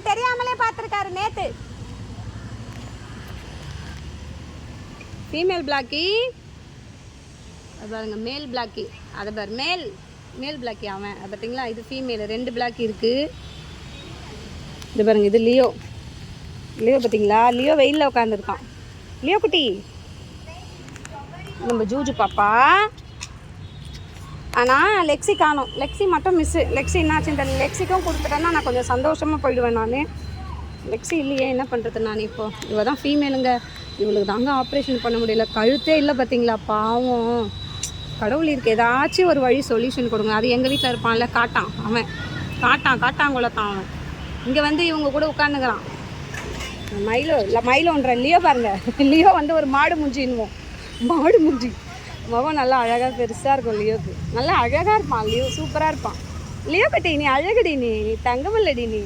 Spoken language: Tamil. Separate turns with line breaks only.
எனக்கு தெரியாமலே பார்த்துருக்காரு நேத்து. ஃபீமேல் பிளாக்கி அது பாருங்க மேல் பிளாக்கி அதை பாரு மேல் மேல் பிளாக்கி அவன். அது பார்த்தீங்களா இது ஃபீமேல் ரெண்டு பிளாக்கி இருக்குது இது பாருங்க இது லியோ. லியோ பார்த்தீங்களா லியோ வெயிலில் உட்காந்துருக்கான் லியோ குட்டி. நம்ம ஜூஜு பாப்பா. ஆனால் லெக்ஸி காணும். லெக்ஸி மட்டும் மிஸ்ஸு லெக்ஸி என்னாச்சு? இந்த லெக்ஸிக்கும் கொடுத்துட்டேன்னா நான் கொஞ்சம் சந்தோஷமாக போயிடுவேன் நான். லெக்ஸி இல்லையே என்ன பண்ணுறது நான் இப்போது இவள் தான் ஃபீமேலுங்க இவளுக்கு தாங்க ஆப்ரேஷன் பண்ண முடியல. கழுத்தே இல்லை பார்த்தீங்களா பாவம். கடவுள் இருக்கு ஏதாச்சும் ஒரு வழி சொல்யூஷன் கொடுங்க. அது எங்கள் வீட்டில் இருப்பான்ல காட்டான் அவன். காட்டான் காட்டாங்குளத்தான் அவன். இங்கே வந்து இவங்க கூட உட்காந்துக்கிறான் மயிலோ இல்லை மயிலோன்ற லியோ பாருங்க. லியோ வந்து ஒரு மாடு முஞ்சின்வோம் மாடு முஞ்சி. முகம் நல்லா அழகாக பெருசாக இருக்கும் லியோக்கு. நல்லா அழகாக இருப்பான் லியோ சூப்பராக இருப்பான். லியோ கட்டி நீ அழகடி நீ தங்கமல்லடி நீ.